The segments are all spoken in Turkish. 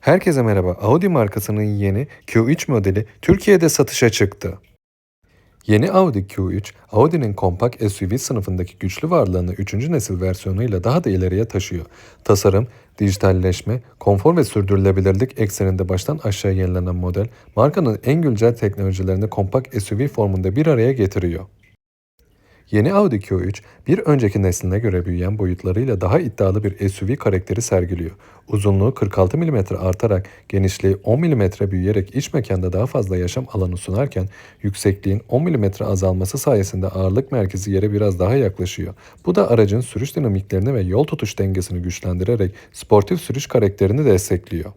Herkese merhaba. Audi markasının yeni Q3 modeli Türkiye'de satışa çıktı. Yeni Audi Q3, Audi'nin kompakt SUV sınıfındaki güçlü varlığını 3. nesil versiyonuyla daha da ileriye taşıyor. Tasarım, dijitalleşme, konfor ve sürdürülebilirlik ekseninde baştan aşağı yenilenen model, markanın en güncel teknolojilerini kompakt SUV formunda bir araya getiriyor. Yeni Audi Q3, bir önceki nesline göre büyüyen boyutlarıyla daha iddialı bir SUV karakteri sergiliyor. Uzunluğu 46 mm artarak, genişliği 10 mm büyüyerek iç mekanda daha fazla yaşam alanı sunarken, yüksekliğin 10 mm azalması sayesinde ağırlık merkezi yere biraz daha yaklaşıyor. Bu da aracın sürüş dinamiklerini ve yol tutuş dengesini güçlendirerek sportif sürüş karakterini destekliyor.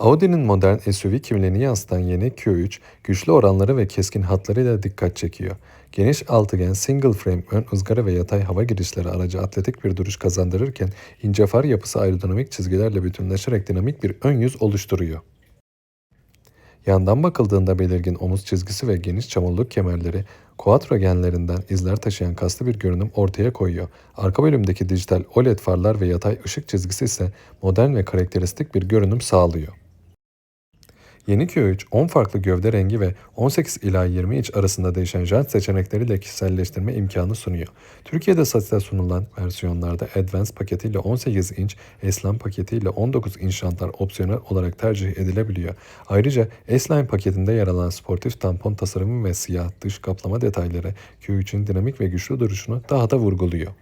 Audi'nin modern SUV kimliğini yansıtan yeni Q3, güçlü oranları ve keskin hatlarıyla dikkat çekiyor. Geniş altıgen single frame ön ızgara ve yatay hava girişleri aracı atletik bir duruş kazandırırken ince far yapısı aerodinamik çizgilerle bütünleşerek dinamik bir ön yüz oluşturuyor. Yandan bakıldığında belirgin omuz çizgisi ve geniş çamurluk kemerleri Quattro genlerinden izler taşıyan kaslı bir görünüm ortaya koyuyor. Arka bölümdeki dijital OLED farlar ve yatay ışık çizgisi ise modern ve karakteristik bir görünüm sağlıyor. Yeni Q3 10 farklı gövde rengi ve 18 ila 20 inç arasında değişen jant seçenekleriyle kişiselleştirme imkanı sunuyor. Türkiye'de satışa sunulan versiyonlarda Advance paketiyle 18 inç, S-Line paketiyle 19 inç jantlar opsiyonel olarak tercih edilebiliyor. Ayrıca S-Line paketinde yer alan sportif tampon tasarımı ve siyah dış kaplama detayları Q3'ün dinamik ve güçlü duruşunu daha da vurguluyor.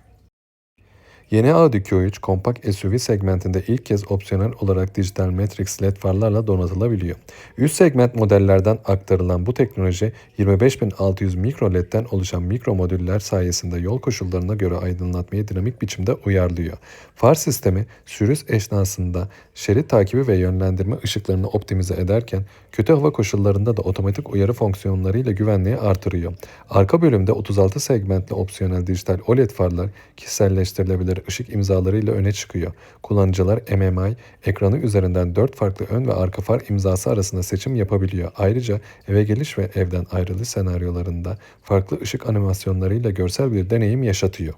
Yeni Audi Q3 kompakt SUV segmentinde ilk kez opsiyonel olarak dijital Matrix LED farlarla donatılabiliyor. Üst segment modellerden aktarılan bu teknoloji 25600 mikro LED'den oluşan mikro modüller sayesinde yol koşullarına göre aydınlatmayı dinamik biçimde uyarlıyor. Far sistemi sürüş esnasında şerit takibi ve yönlendirme ışıklarını optimize ederken kötü hava koşullarında da otomatik uyarı fonksiyonlarıyla güvenliği artırıyor. Arka bölümde 36 segmentli opsiyonel dijital OLED farlar kişiselleştirilebilir ışık imzalarıyla öne çıkıyor. Kullanıcılar MMI ekranı üzerinden 4 farklı ön ve arka far imzası arasında seçim yapabiliyor. Ayrıca eve geliş ve evden ayrılış senaryolarında farklı ışık animasyonlarıyla görsel bir deneyim yaşatıyor.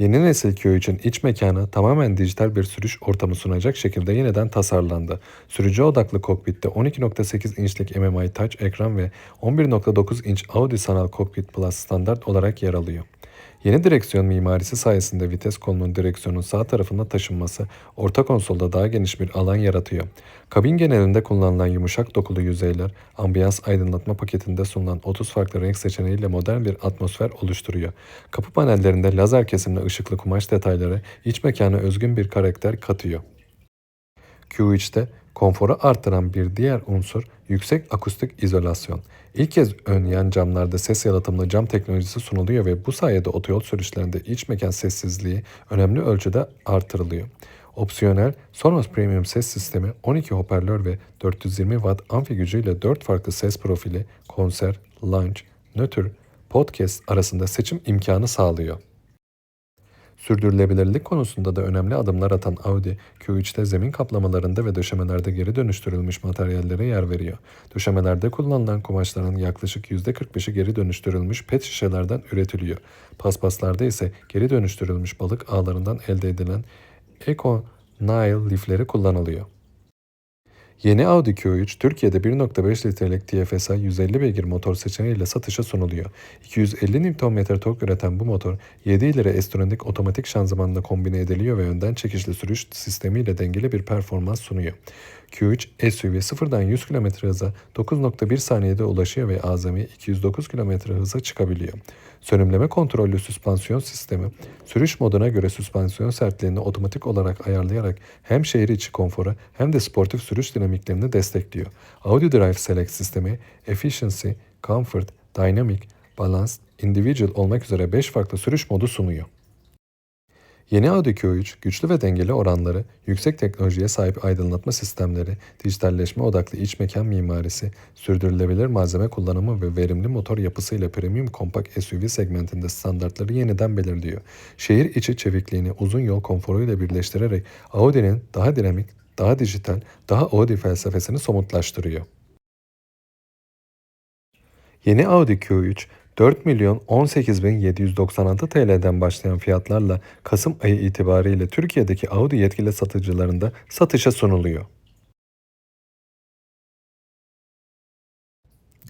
Yeni nesil Q3'ün iç mekanı tamamen dijital bir sürüş ortamı sunacak şekilde yeniden tasarlandı. Sürücü odaklı kokpitte 12.8 inçlik MMI Touch ekran ve 11.9 inç Audi Sanal Cockpit Plus standart olarak yer alıyor. Yeni direksiyon mimarisi sayesinde vites kolunun direksiyonun sağ tarafında taşınması orta konsolda daha geniş bir alan yaratıyor. Kabin genelinde kullanılan yumuşak dokulu yüzeyler, ambiyans aydınlatma paketinde sunulan 30 farklı renk seçeneğiyle modern bir atmosfer oluşturuyor. Kapı panellerinde lazer kesimli ışıklı kumaş detayları iç mekana özgün bir karakter katıyor. Q3'te konforu artıran bir diğer unsur yüksek akustik izolasyon. İlk kez ön yan camlarda ses yalıtımlı cam teknolojisi sunuluyor ve bu sayede otoyol sürüşlerinde iç mekan sessizliği önemli ölçüde artırılıyor. Opsiyonel Sonos Premium ses sistemi 12 hoparlör ve 420 Watt amfi gücüyle 4 farklı ses profili, konser, lounge, nötr, podcast arasında seçim imkanı sağlıyor. Sürdürülebilirlik konusunda da önemli adımlar atan Audi, Q3'te zemin kaplamalarında ve döşemelerde geri dönüştürülmüş materyallere yer veriyor. Döşemelerde kullanılan kumaşların yaklaşık %45'i geri dönüştürülmüş pet şişelerden üretiliyor. Paspaslarda ise geri dönüştürülmüş balık ağlarından elde edilen Eco Nile lifleri kullanılıyor. Yeni Audi Q3 Türkiye'de 1.5 litrelik TFSI 150 beygir motor seçeneğiyle satışa sunuluyor. 250 Nm tork üreten bu motor 7 ileri S-Tronic otomatik şanzımanla kombine ediliyor ve önden çekişli sürüş sistemiyle dengeli bir performans sunuyor. Q3 SUV sıfırdan 100 km hıza 9.1 saniyede ulaşıyor ve azami 209 km hıza çıkabiliyor. Sönümleme kontrollü süspansiyon sistemi, sürüş moduna göre süspansiyon sertliğini otomatik olarak ayarlayarak hem şehir içi konforu hem de sportif sürüş dinamiklerini destekliyor. Audio Drive Select sistemi, Efficiency, Comfort, Dynamic, Balanced, Individual olmak üzere 5 farklı sürüş modu sunuyor. Yeni Audi Q3, güçlü ve dengeli oranları, yüksek teknolojiye sahip aydınlatma sistemleri, dijitalleşme odaklı iç mekan mimarisi, sürdürülebilir malzeme kullanımı ve verimli motor yapısıyla premium kompakt SUV segmentinde standartları yeniden belirliyor. Şehir içi çevikliğini uzun yol konforuyla birleştirerek Audi'nin daha dinamik, daha dijital, daha Audi felsefesini somutlaştırıyor. Yeni Audi Q3 4 milyon 18.796 TL'den başlayan fiyatlarla Kasım ayı itibariyle Türkiye'deki Audi yetkili satıcılarında satışa sunuluyor.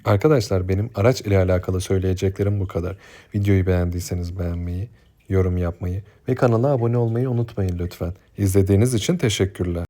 Arkadaşlar benim araç ile alakalı söyleyeceklerim bu kadar. Videoyu beğendiyseniz beğenmeyi, yorum yapmayı ve kanala abone olmayı unutmayın lütfen. İzlediğiniz için teşekkürler.